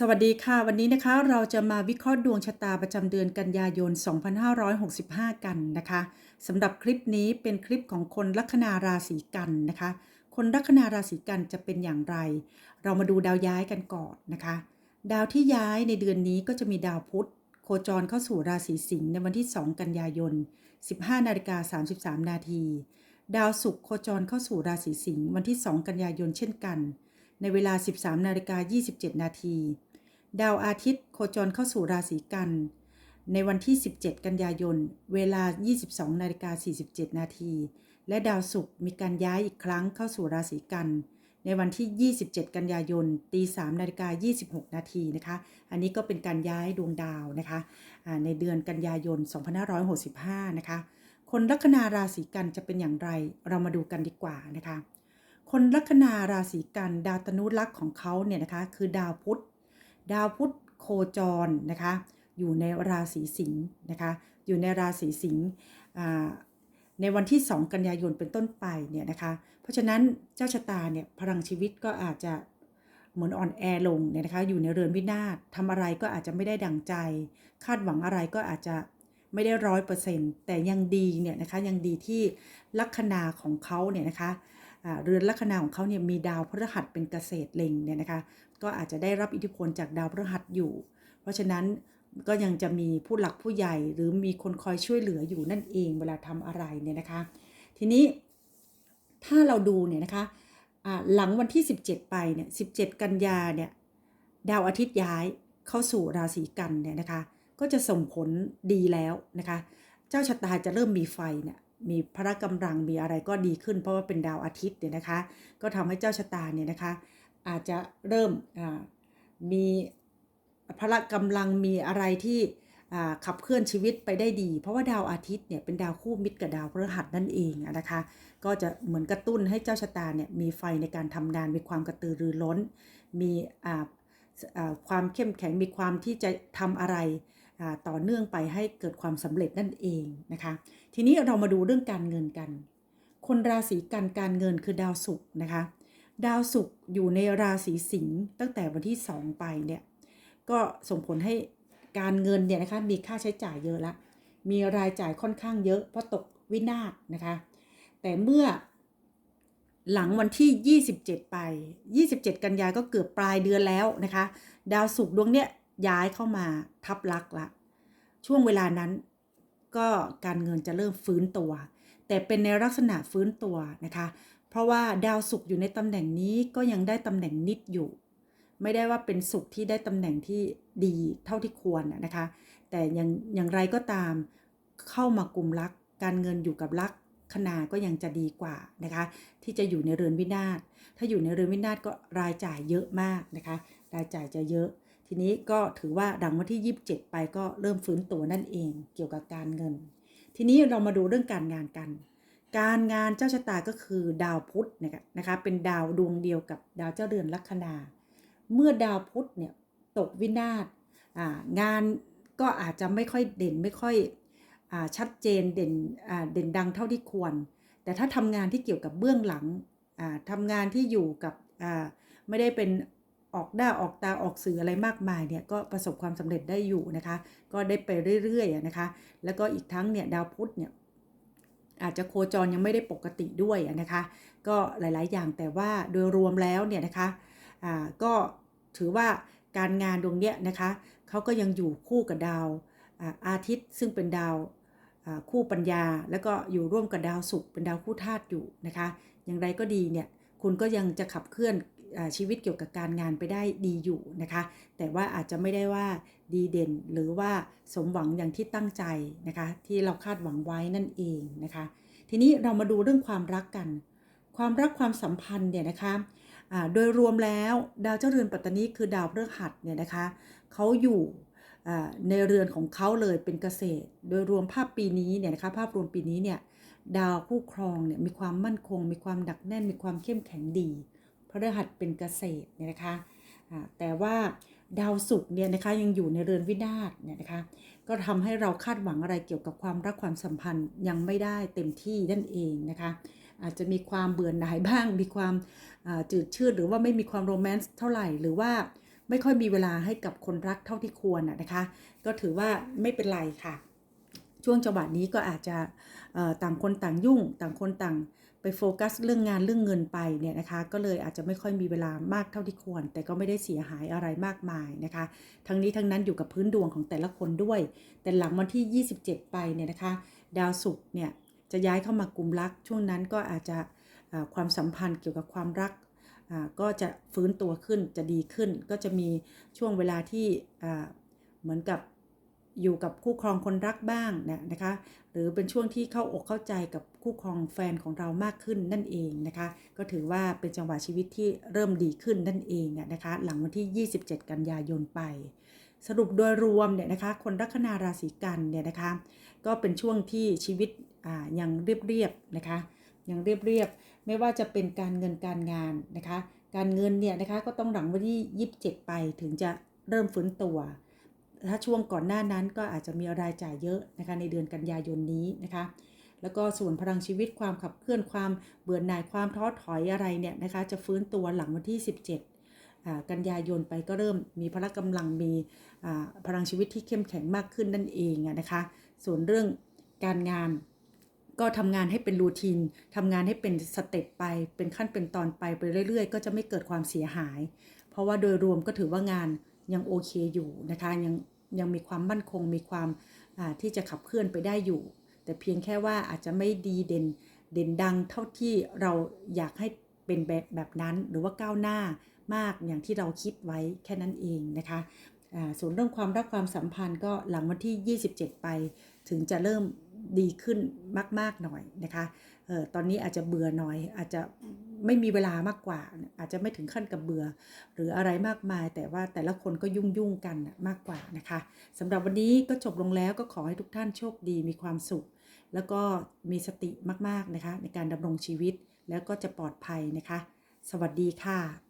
สวัสดีค่ะ วันนี้นะคะเราจะมาวิเคราะห์ดวงชะตาประจำเดือนกันยายน 2565 กันนะคะสำหรับคลิปนี้เป็นคลิปของคนลัคนาราศีกันนะคะ คนลัคนาราศีกันจะเป็นอย่างไร เรามาดูดาวย้ายกันก่อนนะคะ ดาวที่ย้ายในเดือนนี้ก็จะมีดาวพุธ โคจรเข้าสู่ราศีสิงห์ในวันที่ 2 กันยายน 15นาฬิกา33 นาทีดาวศุกร์โคจรเข้าสู่ราศีสิงห์วันที่ 2 กันยายนเช่นกัน ในเวลา 13นาฬิกา27 นาที ดาวอาทิตย์โคจรเข้าสู่ราศีกัน ในวันที่ 17 กันยายน เวลา 22นาฬิกา47 นาที และดาวศุกร์มีการย้ายอีกครั้งเข้าสู่ราศีกัน ในวันที่ 27 กันยายน ตี3นาฬิกา26 นาทีนะคะ อันนี้ก็เป็นการย้ายดวงดาวนะคะในเดือนกันยายน 2565 นะคะ คนลัคนาราศีกันจะเป็นอย่างไร เรามาดูกันดีกว่านะคะ คนลัคนาราศีกันดาวตนุรักษ์ของเขาเนี่ยนะคะ คือดาวพุธ ดาวพุธโคจรนะคะอยู่ในราศีสิงห์นะคะอยู่ในราศีสิงห์ในวันที่ 2 กันยายนเป็นต้นไปเนี่ยนะคะเพราะฉะนั้นเจ้าชะตาเนี่ยพลังชีวิตก็อาจจะเหมือนอ่อนแอลงเนี่ยนะคะอยู่ในเรือนวินาศทำอะไรก็อาจจะไม่ได้ดังใจ คาดหวังอะไรก็อาจจะไม่ได้ร้อยเปอร์เซ็นต์แต่ยังดีเนี่ยนะคะยังดีที่ลัคนาของเขาเนี่ยนะคะ เรือนลัคนาของเขาเนี่ยมีดาวพฤหัสเป็นเกษตรเล็งเนี่ยนะคะ ก็อาจจะได้รับอิทธิพลจากดาวพฤหัสอยู่ เพราะฉะนั้นก็ยังจะมีผู้หลักผู้ใหญ่หรือมีคนคอยช่วยเหลืออยู่นั่นเองเวลาทำอะไรเนี่ยนะคะ ทีนี้ถ้าเราดูเนี่ยนะคะหลังวันที่ 17 ไปเนี่ย17 กันยาเนี่ยดาวอาทิตย์ย้ายเข้าสู่ราศีกันเนี่ยนะคะ ก็จะส่งผลดีแล้วนะคะ เจ้าชะตาจะเริ่มมีไฟเนี่ย มีพละกำลังมีอะไรก็ดีขึ้น เพราะว่าเป็นดาวอาทิตย์เนี่ยนะคะ ก็ทำให้เจ้าชะตาเนี่ยนะคะ อาจจะเริ่มมีพละกำลังมีอะไรที่ขับเคลื่อนชีวิตไปได้ดี เพราะว่าดาวอาทิตย์เนี่ยเป็นดาวคู่มิตรกับดาวพฤหัสนั่นเองนะคะ ก็จะเหมือนกระตุ้นให้เจ้าชะตาเนี่ยมีไฟในการทำงานมีความกระตือรือร้น มีความเข้มแข็งมีความที่จะทำอะไร ต่อเนื่องไปให้เกิดความสำเร็จนั่นเองนะคะ ทีนี้เรามาดูเรื่องการเงินกัน คนราศีกันการเงินคือดาวศุกร์นะคะ ดาวศุกร์อยู่ในราศีสิงห์ตั้งแต่วันที่ 2 ไปเนี่ยก็ส่งผลให้การเงินเนี่ยนะคะมีค่าใช้จ่ายเยอะละ มีรายจ่ายค่อนข้างเยอะเพราะตกวินาศนะคะ แต่เมื่อหลังวันที่ 27 ไป 27 กันยาก็เกือบปลายเดือนแล้วนะคะ ดาวศุกร์ดวงเนี้ย ย้ายเข้ามาทับลักละ ช่วงเวลานั้นก็การเงินจะเริ่มฟื้นตัว แต่เป็นในลักษณะฟื้นตัวนะคะ เพราะว่าดาวศุกร์อยู่ในตำแหน่งนี้ก็ยังได้ตำแหน่งนิดอยู่ ไม่ได้ว่าเป็นศุกร์ที่ได้ตำแหน่งที่ดีเท่าที่ควรนะนะคะ แต่อย่างอย่างไรก็ตามเข้ามากลุ่มรัก การเงินอยู่กับรักคณาก็ยังจะดีกว่านะคะ ที่จะอยู่ในเรือนวินาศถ้าอยู่ในเรือนวินาศก็รายจ่ายเยอะมากนะคะ รายจ่ายจะเยอะ ทีนี้ก็ถือว่าดังวันที่ 27 ไปก็เริ่มฟื้นตัวนั่นเองเกี่ยวกับการเงิน ทีนี้เรามาดูเรื่องการงานกัน การงานเจ้าชะตาก็คือดาวพุธนะคะนะคะเป็นดาวดวงเดียวกับดาวเจ้าเรือนลัคนา เมื่อดาวพุธเนี่ยตกวินาศงานก็อาจจะไม่ค่อยเด่นไม่ค่อยอชัดเจนเด่นเด่นดังเท่าที่ควร แต่ถ้าทำงานที่เกี่ยวกับเบื้องหลังอ่าทำงานที่อยู่กับไม่ได้เป็น ออกหน้าออกตาออกสื่ออะไรมากมายเนี่ยก็ประสบความสำเร็จได้อยู่นะคะ ก็ได้ไปเรื่อยๆนะคะ แล้วก็อีกทั้งเนี่ยดาวพุธเนี่ยอาจจะโคจรยังไม่ได้ปกติด้วยนะคะ ก็หลายๆ อย่างแต่ว่าโดยรวมแล้วเนี่ยนะคะก็ถือว่าการงานดวงเนี้ยนะคะเขาก็ยังอยู่คู่กับดาวอาทิตย์ซึ่งเป็นดาวคู่ปัญญา แล้วก็อยู่ร่วมกับดาวศุกร์เป็นดาวคู่ธาตุอยู่นะคะ อย่างไรก็ดีเนี่ยคุณก็ยังจะขับเคลื่อน ชีวิตเกี่ยวกับการงานไปได้ดีอยู่นะคะ แต่ว่าอาจจะไม่ได้ว่าดีเด่นหรือว่าสมหวังอย่างที่ตั้งใจนะคะ ที่เราคาดหวังไว้นั่นเองนะคะ ทีนี้เรามาดูเรื่องความรักกัน ความรักความสัมพันธ์เนี่ยนะคะโดยรวมแล้วดาวเจ้าเรือนปัตตานีคือดาวพฤหัสเนี่ยนะคะเขาอยู่ในเรือนของเขาเลยเป็นเกษตร โดยรวมภาพปีนี้เนี่ยนะคะภาพรวมปีนี้เนี่ยดาวคู่ครองเนี่ยมีความมั่นคง มีความดักแน่นมีความเข้มแข็งดี ฤหัสเป็นเกษตรเนี่ยนะคะอ่าแต่ว่าดาวศุกร์เนี่ยนะคะยังอยู่ในเรือนวินาศเนี่ยนะคะก็ทำให้เราคาดหวังอะไรเกี่ยวกับความรักความสัมพันธ์ยังไม่ได้เต็มที่นั่นเองนะคะอาจจะมีความเบื่อหน่ายบ้าง มีความอ่าจืดชืดหรือว่าไม่มีความโรแมนต์เท่าไหร่หรือว่าไม่ค่อยมีเวลาให้กับคนรักเท่าที่ควรนะนะคะ ก็ถือว่าไม่เป็นไรค่ะ ช่วงจังหวะนี้ก็อาจจะอ่อต่างคนต่างยุ่ง ต่างคนต่าง ไปโฟกัสเรื่องงานเรื่องเงินไปเนี่ยนะคะก็เลยอาจจะไม่ค่อยมีเวลามากเท่าที่ควร แต่ก็ไม่ได้เสียหายอะไรมากมายนะคะ ทั้งนี้ทั้งนั้นอยู่กับพื้นดวงของแต่ละคนด้วย แต่หลังวันที่ 27 ไปเนี่ยนะคะ ดาวศุกร์เนี่ยจะย้ายเข้ามากลุ่มรัก ช่วงนั้นก็อาจจะความสัมพันธ์เกี่ยวกับความรักก็จะฟื้นตัวขึ้นจะดีขึ้น ก็จะมีช่วงเวลาที่เหมือนกับ อยู่กับคู่ครองคนรักบ้างนะนะคะ หรือเป็นช่วงที่เข้าอกเข้าใจกับคู่ครองแฟนของเรามากขึ้นนั่นเองนะคะ ก็ถือว่าเป็นจังหวะชีวิตที่เริ่มดีขึ้นนั่นเองอะนะคะ หลังวันที่ 27 กันยายนไป สรุปโดยรวมเนี่ยนะคะ คนลัคนาราศีกันเนี่ยนะคะ ก็เป็นช่วงที่ชีวิตอ่ายังเรียบๆนะคะยังเรียบๆไม่ว่าจะเป็นการเงินการงานนะคะ การเงินเนี่ยนะคะก็ต้องหลังวันที่ 27 ไปถึงจะเริ่มฟื้นตัว ถ้าช่วงก่อนหน้านั้นก็อาจจะมีรายจ่ายเยอะนะคะในเดือนกันยายนนี้นะคะแล้วก็ส่วนพลังชีวิตความขับเคลื่อนความเบื่อหน่ายความท้อถอยอะไรเนี่ยนะคะจะฟื้นตัวหลังวันที่ 17 กันยายนไปก็เริ่มมีพละกำลังมีพลังชีวิตที่เข้มแข็งมากขึ้นนั่นเองนะคะ ส่วนเรื่องการงานก็ทำงานให้เป็นรูทีนทำงานให้เป็นสเต็ปไป เป็นขั้นเป็นตอนไปไปเรื่อยๆ ก็จะไม่เกิดความเสียหาย เพราะว่าโดยรวมก็ถือว่างาน ยังโอเคอยู่นะคะยังยังมีความมั่นคงมีความอ่าที่จะขับเคลื่อนไปได้อยู่ แต่เพียงแค่ว่าอาจจะไม่ดีเด่นเด่นดังเท่าที่เราอยากให้เป็นแบบแบบนั้นหรือว่าก้าวหน้ามากอย่างที่เราคิดไว้แค่นั้นเองนะคะอ่าส่วนเรื่องความรักความสัมพันธ์ก็หลังวันที่ 27 ไป ถึงจะเริ่มดีขึ้นมาก ๆ หน่อยนะคะ เออตอนนี้อาจจะเบื่อหน่อย อาจจะไม่มีเวลามากกว่า อาจจะไม่ถึงขั้นกับเบื่อ หรืออะไรมากมาย แต่ว่าแต่ละคนก็ยุ่งยุ่งกันมากกว่านะคะสำหรับวันนี้ก็จบลงแล้วก็ขอให้ทุกท่านโชคดีมีความสุข แล้วก็มีสติมากๆนะคะ ในการดำรงชีวิตแล้วก็จะปลอดภัยนะคะ สวัสดีค่ะ